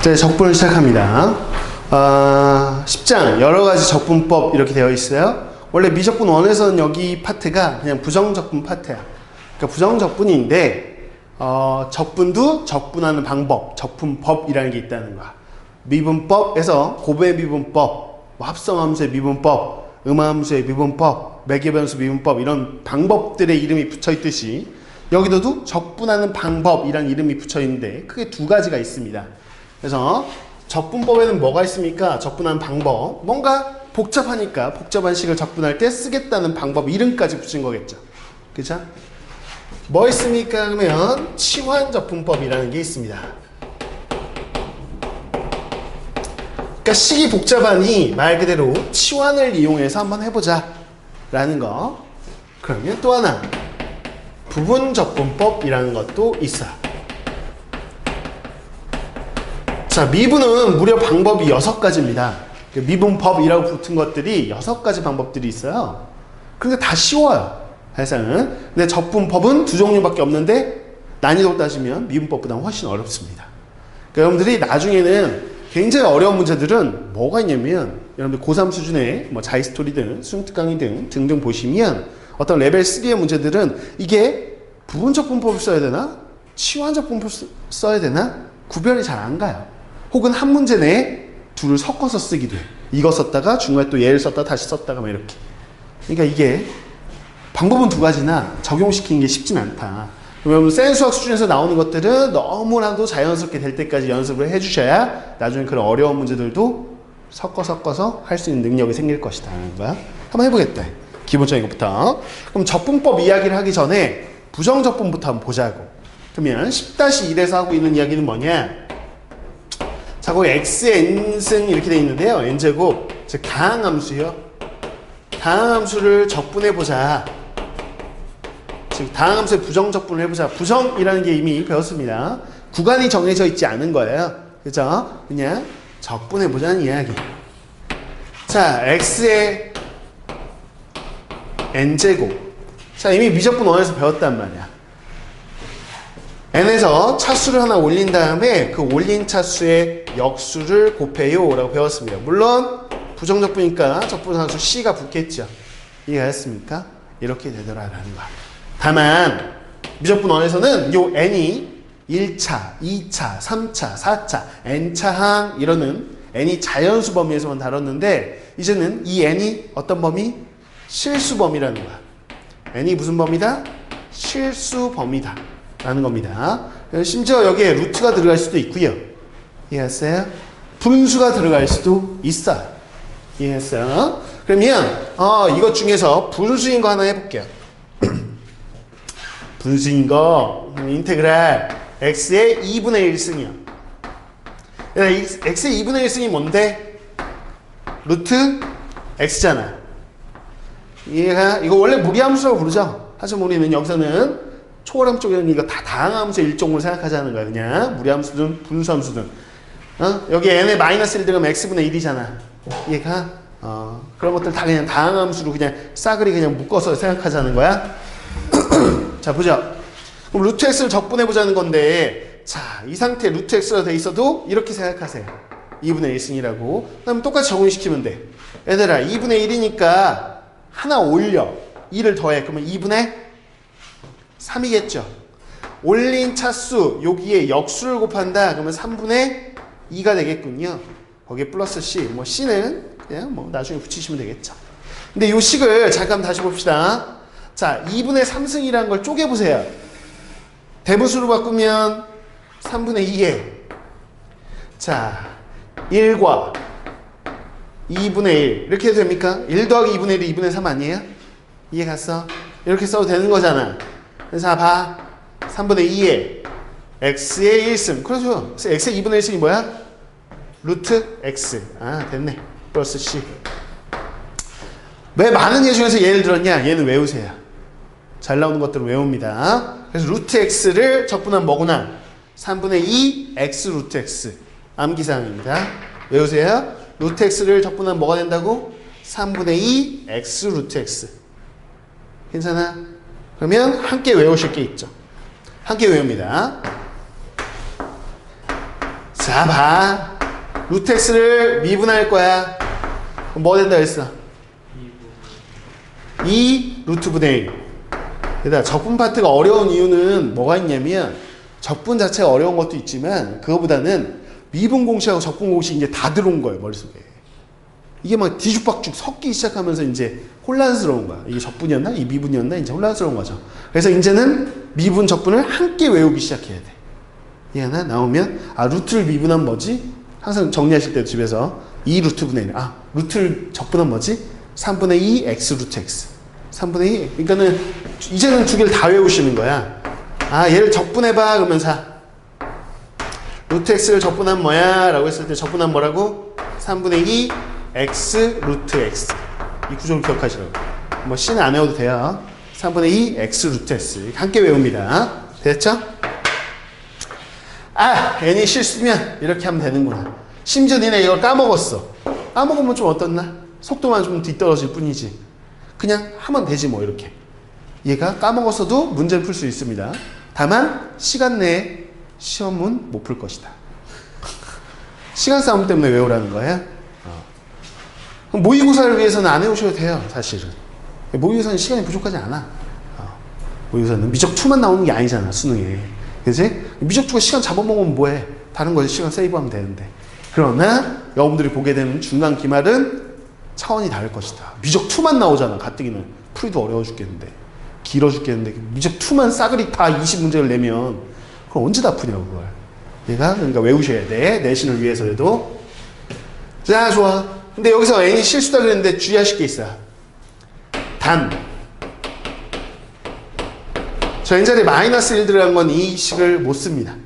자, 적분을 시작합니다. 아, 10장 여러 가지 적분법 이렇게 되어 있어요. 원래 미적분 1에서는 여기 파트가 그냥 부정적분 파트야. 그러니까 부정적분인데 어, 적분도 적분하는 방법, 적분법이라는 게 있다는 거야. 미분법에서 고배 미분법, 뭐 합성함수의 미분법, 음함수의 미분법, 매개변수 미분법 이런 방법들의 이름이 붙여 있듯이 여기도도 적분하는 방법이란 이름이 붙여 있는데 크게 두 가지가 있습니다. 그래서 적분법에는 뭐가 있습니까? 적분하는 방법. 뭔가 복잡하니까 복잡한 식을 적분할 때 쓰겠다는 방법 이름까지 붙인 거겠죠. 그죠? 뭐 있습니까? 그러면 치환적분법이라는 게 있습니다. 그러니까 식이 복잡하니 말 그대로 치환을 이용해서 한번 해보자 라는 거. 그러면 또 하나 부분적분법이라는 것도 있어요. 자, 미분은 무려 방법이 여섯 가지입니다. 그 미분법이라고 붙은 것들이 여섯 가지 방법들이 있어요. 근데 다 쉬워요. 사실은. 근데 적분법은 두 종류밖에 없는데 난이도 따지면 미분법보다 훨씬 어렵습니다. 그러니까 여러분들이 나중에는 굉장히 어려운 문제들은 뭐가 있냐면 여러분들 고3 수준의 뭐 자이스토리든 수능특 강의등 등등 보시면 어떤 레벨 3의 문제들은 이게 부분적 분법을 써야 되나? 치환적 분법을 써야 되나? 구별이 잘 안 가요. 혹은 한 문제 내에 둘을 섞어서 쓰기도 해. 이거 썼다가 중간에 또 얘를 썼다가 다시 썼다가 막 이렇게. 그러니까 이게 방법은 두 가지나 적용시키는 게 쉽진 않다. 여러분 센수학 수준에서 나오는 것들은 너무나도 자연스럽게 될 때까지 연습을 해주셔야 나중에 그런 어려운 문제들도 섞어 섞어서 할 수 있는 능력이 생길 것이다. 한번 해보겠다. 기본적인 것부터. 그럼 적분법 이야기를 하기 전에 부정적분부터 한번 보자고. 그러면 10-1에서 하고 있는 이야기는 뭐냐? 자, 거기 xn승 이렇게 돼 있는데요. n제곱, 즉 다항함수요. 다항함수를 적분해보자. 즉 다항함수의 부정적분을 해보자. 부정이라는 게 이미 배웠습니다. 구간이 정해져 있지 않은 거예요. 그죠? 그냥 적분해보자는 이야기. 자, x의 n제곱. 자, 이미 미적분 원에서 배웠단 말이야. N에서 차수를 하나 올린 다음에 그 올린 차수의 역수를 곱해요 라고 배웠습니다. 물론 부정적분이니까 적분상수 c가 붙겠죠. 이해하셨습니까? 이렇게 되더라라는 거야. 다만 미적분 원에서는 요 n이 1차, 2차, 3차, 4차, n차항 이러는 n이 자연수 범위에서만 다뤘는데 이제는 이 n이 어떤 범위? 실수 범위라는 거야. n이 무슨 범위다? 실수 범위다. 라는 겁니다. 심지어 여기에 루트가 들어갈 수도 있고요. 이해했어요? 분수가 들어갈 수도 있어요. 이해했어요? 그러면 어, 이것 중에서 분수인 거 하나 해볼게요. 분수인 거 인테그랄 x의 2분의 1승이요. x의 2분의 1승이 뭔데? 루트 x잖아. 이해가? 이거 원래 무리함수라고 부르죠. 하지만 우리는 여기서는 초월함 쪽에는 이거 다 다항함수의 일종으로 생각하자는 거야. 그냥 무리함수든 분수함수든. 어? 여기 n에 마이너스 1 들어가면 x분의 1이잖아. 이해가? 어, 그런 것들 다 그냥 다항함수로 그냥 싸그리 그냥 묶어서 생각하자는 거야. 자, 보자. 그럼 루트 x를 적분해 보자는 건데, 자, 이 상태 루트 x가 돼 있어도 이렇게 생각하세요. 2분의 1승이라고. 그럼 똑같이 적용시키면 돼. 얘들아, 2분의 1이니까 하나 올려. 2를 더해. 그러면 2분의 3이겠죠. 올린 차수, 여기에 역수를 곱한다. 그러면 3분의 2가 되겠군요. 거기에 플러스 c. 뭐 c는 그냥 뭐 나중에 붙이시면 되겠죠. 근데 이 식을 잠깐 다시 봅시다. 자, 2분의 3승이라는 걸 쪼개보세요. 대분수로 바꾸면 3분의 2에 자, 1과 2분의 1 이렇게 해도 됩니까? 1 더하기 2분의 1이 2분의 3 아니에요? 이해 갔어? 이렇게 써도 되는 거잖아. 그래서 봐. 3분의 2에 x의 1승. 그렇죠. x의 2분의 1승이 뭐야? 루트 x. 아, 됐네. 플러스 c. 왜 많은 예 중에서 예를 들었냐? 얘는 외우세요. 잘 나오는 것들을 외웁니다. 그래서 루트 x를 적분하면 뭐구나? 3분의 2 x 루트 x. 암기사항입니다. 외우세요. 루트 x를 적분하면 뭐가 된다고? 3분의 2 x 루트 x. 괜찮아? 그러면 함께 외우실 게 있죠. 함께 외웁니다. 자, 봐. 루트 x를 미분할 거야. 뭐 된다 했어? 2 루트 분의 1. 그러다 적분 파트가 어려운 이유는 뭐가 있냐면 적분 자체가 어려운 것도 있지만 그거보다는 미분 공식하고 적분 공식이 이제 다 들어온 거예요 머릿속에 이게 막 뒤죽박죽 섞기 시작하면서 이제 혼란스러운 거야 이게 적분이었나 이 미분이었나 이제 혼란스러운 거죠 그래서 이제는 미분 적분을 함께 외우기 시작해야 돼 이게 하나 나오면 아 루트를 미분하면 뭐지 항상 정리하실 때 집에서 2 루트 분의 1. 아, 루트를 적분하면 뭐지? 3분의 2 x 루트 x. 3분의 2. 그러니까는 이제는 두 개를 다 외우시는 거야. 아, 얘를 적분해봐. 그러면서 루트 x를 적분하면 뭐야? 라고 했을 때 적분하면 뭐라고? 3분의 2 x 루트 x. 이 구조를 기억하시라고. 뭐 C는 안 외워도 돼요. 3분의 2 x 루트 x. 함께 외웁니다. 됐죠? 아, n이 실수면 이렇게 하면 되는구나. 심지어 니네 이걸 까먹었어. 까먹으면 좀 어떻나? 속도만 좀 뒤떨어질 뿐이지. 그냥 하면 되지 뭐 이렇게. 얘가 까먹었어도 문제를 풀 수 있습니다. 다만 시간 내에 시험은 못 풀 것이다. 시간 싸움 때문에 외우라는 거야. 모의고사를 위해서는 안 외우셔도 돼요, 사실은. 모의고사는 시간이 부족하지 않아. 어. 모의고사는 미적 2만 나오는 게 아니잖아, 수능에. 그지? 미적 2가 시간 잡아먹으면 뭐해? 다른 거에 시간 세이브하면 되는데. 그러나 여러분들이 보게 되는 중간 기말은 차원이 다를 것이다. 미적 2만 나오잖아, 가뜩이는. 풀이도 어려워 죽겠는데. 길어 죽겠는데. 미적 2만 싸그리 다 20문제를 내면 그럼 언제 다 푸냐고, 그걸. 얘가 그러니까 외우셔야 돼. 내신을 위해서라도. 자, 좋아. 근데 여기서 n이 실수다 그랬는데 주의하실 게 있어. 단. 저 n자리에 마이너스 1 들어간 건 이 식을 못 씁니다.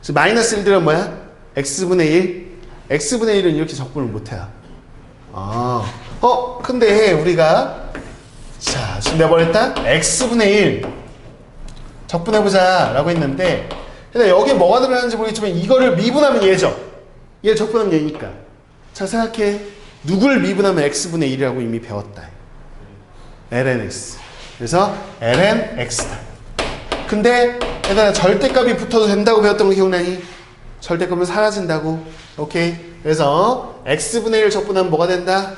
그래서 마이너스 1 들어간 뭐야? x분의 1. x분의 1은 이렇게 적분을 못 해요. 아. 어, 근데 우리가 자, 지금 내가 뭐랬다? x분의 1 적분해보자 라고 했는데 근데 여기에 뭐가 들어가는지 모르겠지만 이거를 미분하면 얘죠. 얘 적분하면 얘니까. 자, 생각해. 누굴 미분하면 x분의 1이라고 이미 배웠다. lnx. 그래서 lnx다. 근데 얘들아 절대값이 붙어도 된다고 배웠던 거 기억나니? 절대값은 사라진다고. 오케이. 그래서 x분의 1 적분하면 뭐가 된다?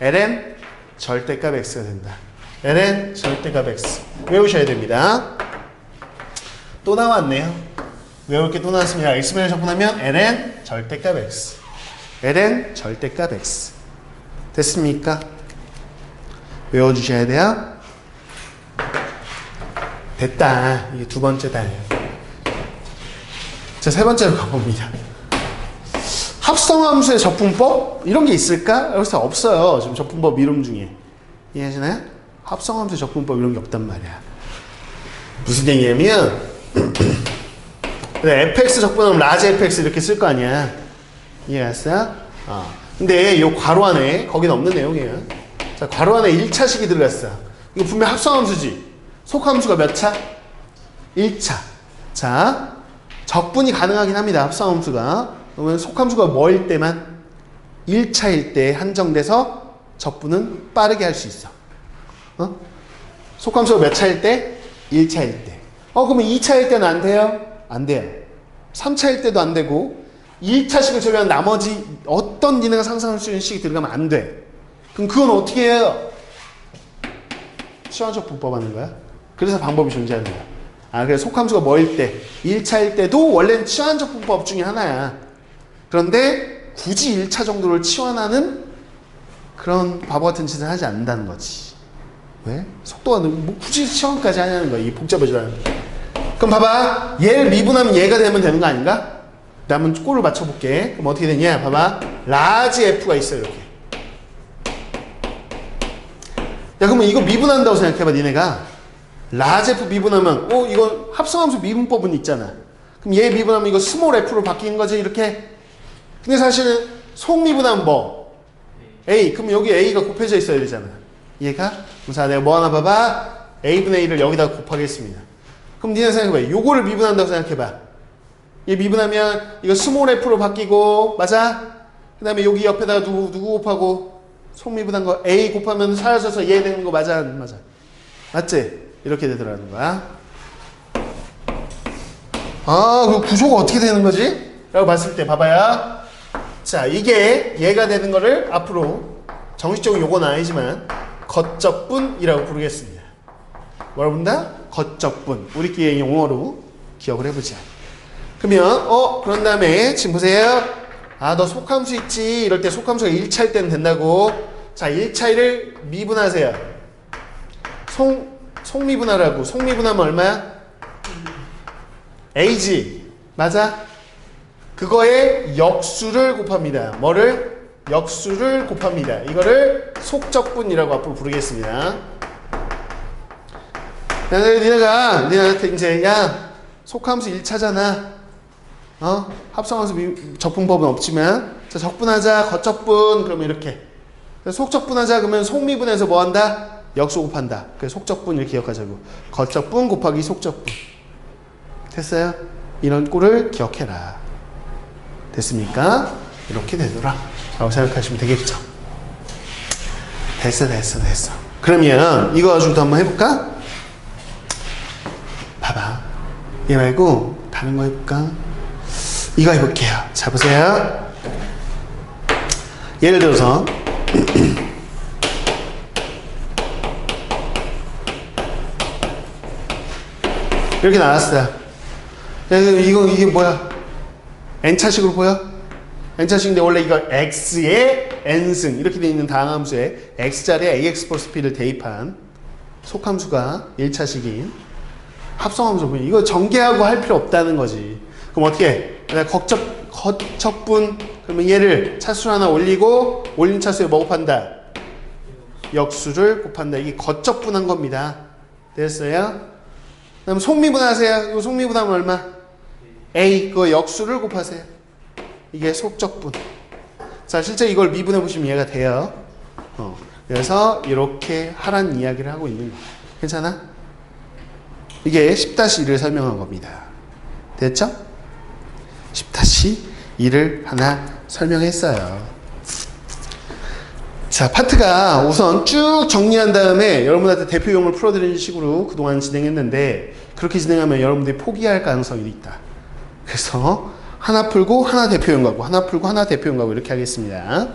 ln 절대값 x가 된다. ln 절대값 x. 외우셔야 됩니다. 또 나왔네요. 외울 게 또 나왔습니다. x분의 1 적분하면 ln 절대값 x. ln 절대값 x. 됐습니까? 외워주셔야 돼요. 됐다. 이게 두 번째다. 자, 세 번째로 가봅니다. 합성함수의 적분법? 이런 게 있을까? 여기서 없어요. 지금 적분법 이름 중에. 이해하시나요? 합성함수의 적분법 이런 게 없단 말이야. 무슨 얘기냐면, fx 적분하면 라지 fx 이렇게 쓸 거 아니야. 이해했어요? 어. 근데 이 괄호 안에, 거기는 없는 내용이에요. 자, 괄호 안에 1차식이 들어갔어. 이거 분명 합성함수지. 속함수가 몇 차? 1차. 자, 적분이 가능하긴 합니다. 합성함수가. 그러면 속함수가 뭐일 때만 1차일 때 한정돼서 적분은 빠르게 할 수 있어. 어? 속함수가 몇 차일 때? 1차일 때. 어, 그러면 2차일 때는 안 돼요? 안 돼요. 3차일 때도 안 되고 1차 식을 제외한 나머지 어떤 니네가 상상할 수 있는 식이 들어가면 안 돼. 그럼 그건 어떻게 해요? 시원적 분법 하는 거야? 그래서 방법이 존재하는 거야. 아, 그래서 속함수가 뭐일 때? 1차일 때도 원래는 치환적 분법 중에 하나야. 그런데 굳이 1차 정도를 치환하는 그런 바보 같은 짓을 하지 않는다는 거지. 왜? 속도가 너무, 뭐 굳이 치환까지 하냐는 거야. 이게 복잡해져야 그럼 봐봐. 얘를 미분하면 얘가 되면 되는 거 아닌가? 나 한번 꼴을 맞춰볼게. 그럼 어떻게 되냐? 봐봐. 라지 F가 있어, 이렇게. 야, 그러면 이거 미분한다고 생각해봐, 니네가. 라지 F 미분하면, 어, 이거 합성함수 미분법은 있잖아. 그럼 얘 미분하면 이거 스몰 F로 바뀌는 거지, 이렇게. 근데 사실은 속미분하면 뭐? A. 그럼 여기 A가 곱해져 있어야 되잖아. 얘가? 그래서 내가 뭐 하나 봐봐. A분의 1을 여기다 곱하겠습니다. 그럼 니네 생각해봐. 요거를 미분한다고 생각해봐. 얘 미분하면 이거 스몰 F로 바뀌고, 맞아? 그 다음에 여기 옆에다가 누구, 누구 곱하고, 속미분한 거 A 곱하면 사라져서 얘 되는 거 맞아? 안 맞아? 맞지? 이렇게 되더라는 거야. 아, 그 구조가 어떻게 되는 거지? 라고 봤을 때 봐봐요. 자, 이게 얘가 되는 거를 앞으로 정식적인 요건 아니지만 겉적분이라고 부르겠습니다. 뭐라고 부른다? 겉적분. 우리끼리 용어로 기억을 해보자. 그러면 어 그런 다음에 지금 보세요. 아 너 속함수 있지. 이럴 때 속함수가 1차일 때는 된다고. 자 1차이를 미분하세요. 송 속미분하라고. 속미분하면 얼마야? A지. 맞아? 그거에 역수를 곱합니다. 뭐를? 역수를 곱합니다. 이거를 속적분이라고 앞으로 부르겠습니다. 니네가 니네한테 이제 야 속함수 1차잖아. 어? 합성함수 미- 적분법은 없지만 자 적분하자 겉적분 그러면 이렇게 속적분하자 그러면 속미분해서 뭐 한다? 역수 곱한다. 그래서 속적분 이렇게 기억하자고. 겉적분 곱하기 속적분. 됐어요? 이런 꼴을 기억해라. 됐습니까? 이렇게 되더라. 라고 생각하시면 되겠죠. 됐어, 됐어, 됐어. 그러면 이거 가지고도 한번 해볼까? 봐봐. 얘 말고 다른 거 해볼까? 이거 해볼게요. 자, 보세요. 예를 들어서 이렇게 나왔어요. 그래서 이거 이게 뭐야? n차식으로 보여? n차식인데 원래 이거 x의 n승 이렇게 되어 있는 다항함수에 x자리에 ax 플러스 b를 대입한 속함수가 1차식인 합성함수 보니 이거 전개하고 할 필요 없다는 거지. 그럼 어떻게? 해? 내가 겉적 겉적분 그러면 얘를 차수를 하나 올리고 올린 차수에 뭐 곱한다? 역수를 곱한다. 이게 겉적분한 겁니다. 됐어요? 그럼 속미분 하세요. 이 속미분하면 얼마? A 그 역수를 곱하세요. 이게 속적분. 자, 실제 이걸 미분해 보시면 이해가 돼요. 어, 그래서 이렇게 하란 이야기를 하고 있는 거예요. 괜찮아? 이게 10-1을 설명한 겁니다. 됐죠? 10-2를 하나 설명했어요. 자, 파트가 우선 쭉 정리한 다음에 여러분한테 대표용을 풀어드리는 식으로 그동안 진행했는데 그렇게 진행하면 여러분들이 포기할 가능성이 있다. 그래서 하나 풀고 하나 대표용 가고 하나 풀고 하나 대표용 가고 이렇게 하겠습니다.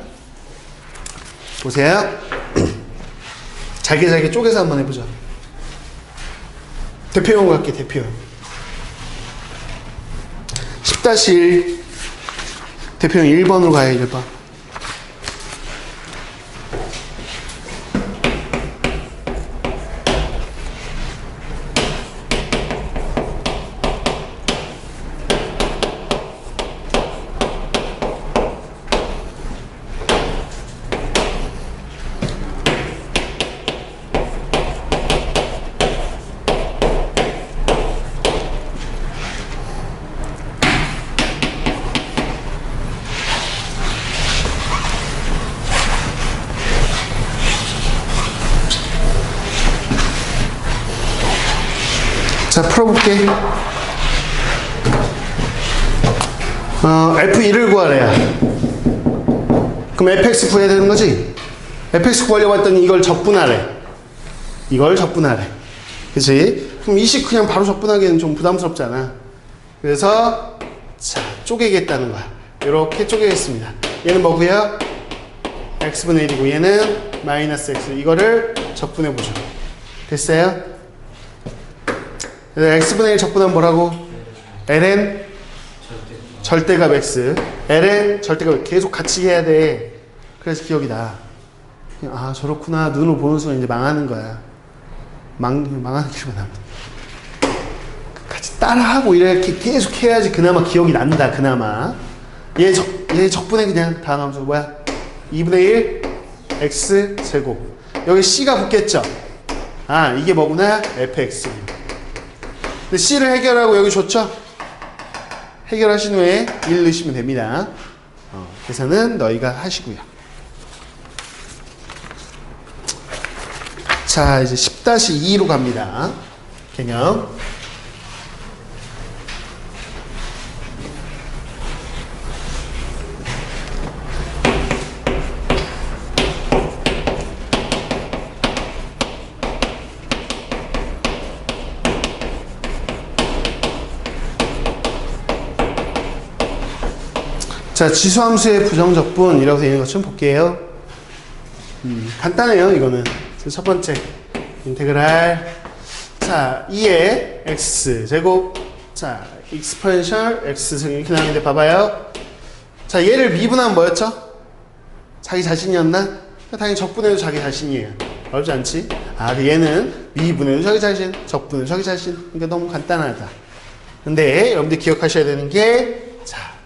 보세요. 잘게 잘게 쪼개서 한번 해보자. 대표용 갈게 대표용. 10-1 대표용 1번으로 가요 1번. 자, 풀어볼게. 어, F1을 구하래야. 그럼 fx 구해야 되는 거지? fx 구하려고 했더니 이걸 적분하래. 이걸 적분하래. 그치? 그럼 이식 그냥 바로 적분하기에는 좀 부담스럽잖아. 그래서, 자, 쪼개겠다는 거야. 이렇게 쪼개겠습니다. 얘는 뭐고요? x분의 1이고 얘는 마이너스 x. 이거를 적분해보죠. 됐어요? X분의 1 적분하면 뭐라고? ln 절대값 x. Ln 절대값 계속 같이 해야 돼. 그래서 기억이 나. 그냥 아 저렇구나. 눈으로 보는 순간 이제 망하는 거야. 망, 망하는 기분 납니다. 같이 따라하고 이렇게 계속 해야지 그나마 기억이 난다 그나마. 얘, 적, 얘 적분해 그냥 다음 함수 뭐야? 2분의 1 x 제곱. 여기 c가 붙겠죠? 아 이게 뭐구나? Fx 근데 C를 해결하고 여기 좋죠? 해결하신 후에 1 넣으시면 됩니다. 어, 계산은 너희가 하시고요. 자, 이제 10-2로 갑니다. 개념. 자, 지수함수의 부정적분이라고 되어 있는 것좀 볼게요. 음, 간단해요, 이거는. 첫 번째. 인테그랄. 자, 2의 x 제곱. 자, 익스포넨셜 x 승 이렇게 나오는데 봐봐요. 자, 얘를 미분하면 뭐였죠? 자기 자신이었나? 당연히 적분해도 자기 자신이에요. 어렵지 않지? 아, 그 얘는 미분해도 자기 자신, 적분해도 자기 자신. 그러니까 너무 간단하다. 근데 여러분들 기억하셔야 되는 게, 자.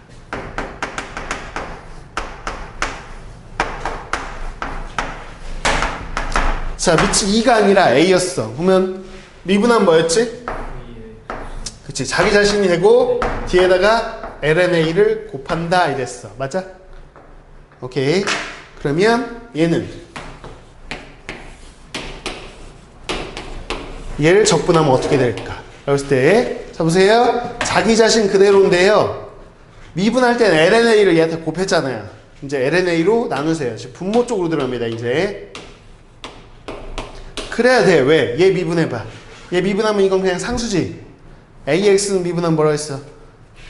자, 밑이 2가 아니라 A였어. 그러면 미분하면 뭐였지? 그치. 자기 자신이 되고, 뒤에다가 LNA를 곱한다. 이랬어. 맞아? 오케이. 그러면 얘는 얘를 적분하면 어떻게 될까? 그랬을 때, 자 보세요. 자기 자신 그대로인데요. 미분할 땐 LNA를 얘한테 곱했잖아요. 이제 LNA로 나누세요. 분모 쪽으로 들어갑니다. 이제 그래야 돼. 왜? 얘 미분해봐. 얘 미분하면 이건 그냥 상수지. AX는 미분하면 뭐라 했어?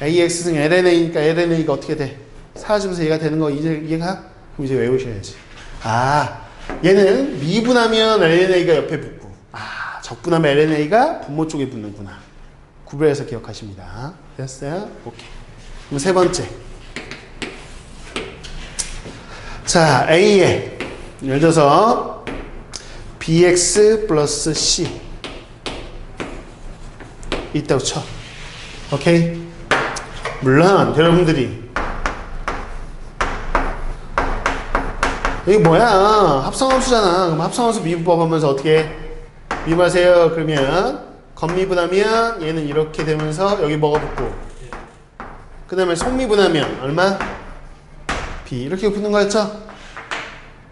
AX는 LNA니까 LNA가 어떻게 돼? 사라지면서 얘가 되는 거 이제 이해가? 그럼 이제 외우셔야지. 아, 얘는 미분하면 LNA가 옆에 붙고, 아, 적분하면 LNA가 분모 쪽에 붙는구나. 구별해서 기억하십니다. 됐어요? 오케이. 그럼 세 번째. 자, A에 예를 들어서 bx 플러스 c 있다고 쳐. 오케이? 물론 여러분들이 이게 뭐야? 합성함수잖아. 그럼 합성함수 미분법 하면서 어떻게 미분하세요? 그러면 겉미분하면 얘는 이렇게 되면서 여기 뭐가 붙고 그 다음에 속미분하면 얼마? b 이렇게 붙는 거였죠?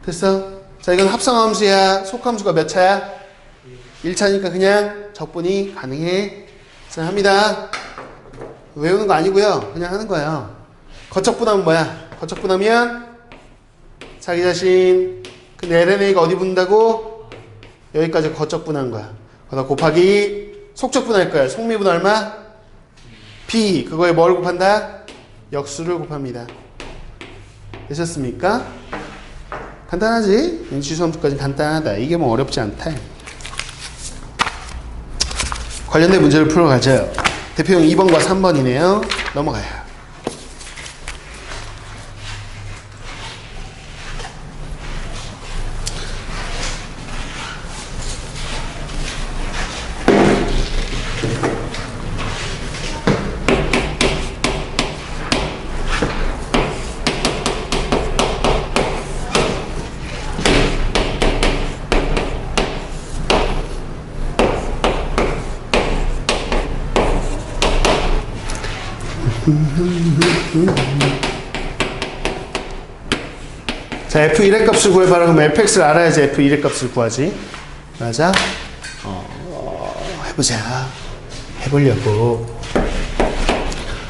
됐어? 자 이건 합성함수야. 속함수가 몇 차야? 1차니까 그냥 적분이 가능해. 자 합니다. 외우는 거 아니고요. 그냥 하는 거예요. 거적분하면 뭐야? 거적분하면 자기 자신 근데 LNA가 어디 붙는다고? 여기까지 거적분한 거야. 거기다 곱하기 속적분할 거야. 속미분 얼마? B 그거에 뭘 곱한다? 역수를 곱합니다. 되셨습니까? 간단하지? 지수함수까지 간단하다. 이게 뭐 어렵지 않다. 관련된 문제를 풀어가죠. 대표형 2번과 3번이네요. 넘어가요. 자, F1의 값을 구해봐라. 그럼 fx를 알아야지 F1의 값을 구하지. 맞아? 어, 어, 해보자. 해보려고.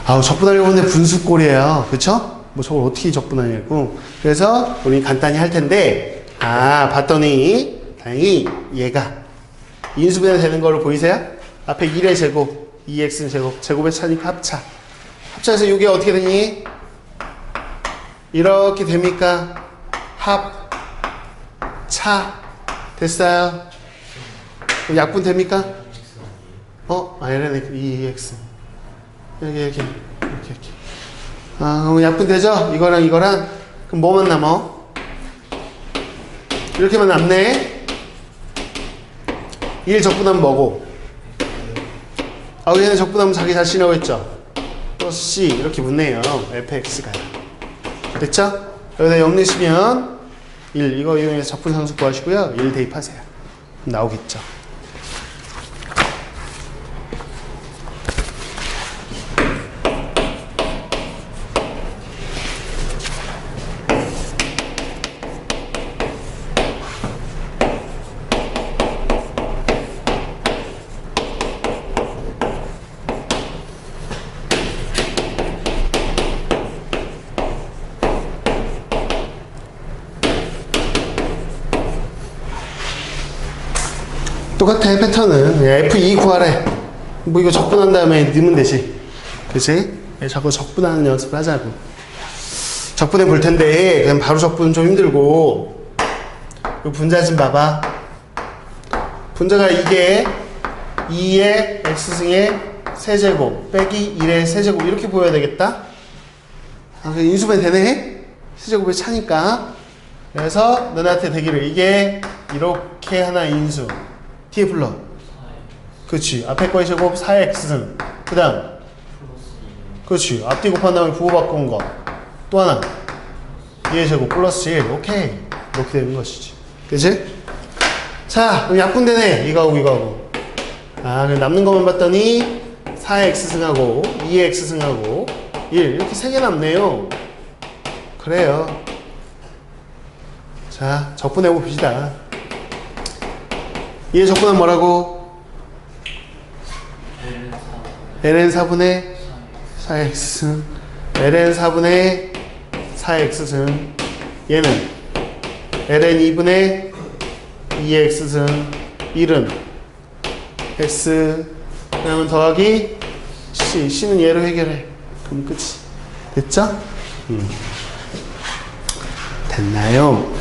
아우, 적분하려고 하는데 분수꼴이에요. 그쵸? 뭐 저걸 어떻게 적분하냐고. 그래서 우리 간단히 할 텐데, 아, 봤더니, 다행히 얘가 인수분해 되는 걸로 보이세요? 앞에 1의 제곱, 2x는 제곱, 제곱의 차니까 합차. 합차해서 이게 어떻게 되니? 이렇게 됩니까? 합, 차, 됐어요? 그럼 약분 됩니까? 어? 아, LNA, 2x. 여기, 여기, 이렇게, 이렇게. 아, 그럼 약분 되죠? 이거랑 이거랑. 그럼 뭐만 남어? 이렇게만 남네? 1 적분하면 뭐고? 아, 얘는 적분하면 자기 자신이라고 했죠? 플러스 C, 이렇게 붙네요. fx가. 됐죠? 여기다 0 내시면 1 이거 이용해서 적분 상수 구하시고요. 1 대입하세요. 나오겠죠. 똑같아 패턴은 그냥 F2 구하래 뭐 이거 적분한 다음에 넣으면 되지 그치? 예, 자꾸 적분하는 연습을 하자고 적분해 볼 텐데 그냥 바로 적분은 좀 힘들고 이 분자 좀 봐봐. 분자가 이게 2의 x승의 세제곱 빼기 1의 세제곱 이렇게 보여야 되겠다. 아, 그 인수분 되네? 세제곱의 차니까. 그래서 너네한테 되기를 이게 이렇게 하나 인수. 뒤에 불러. 그렇지. 앞에 거의 제곱 4x승. 그 다음. 그렇지. 앞뒤 곱한 다음에 부호 바꾼 거. 또 하나. 2의 제곱 플러스 1. 오케이. 이렇게 되는 것이지. 그치? 자, 그럼 약분되네. 이거하고 이거하고. 아, 남는 것만 봤더니 4의 x승하고 2의 x승하고 1. 이렇게 세 개 남네요. 그래요. 자, 적분해 봅시다. 2의 적분은 뭐라고? ln 4분의 4x승 ln 4분의 4x승 얘는 ln 2분의 2x승 1은 x 그러면 더하기 c c는 얘로 해결해 그럼 끝이 됐죠? 음. 됐나요?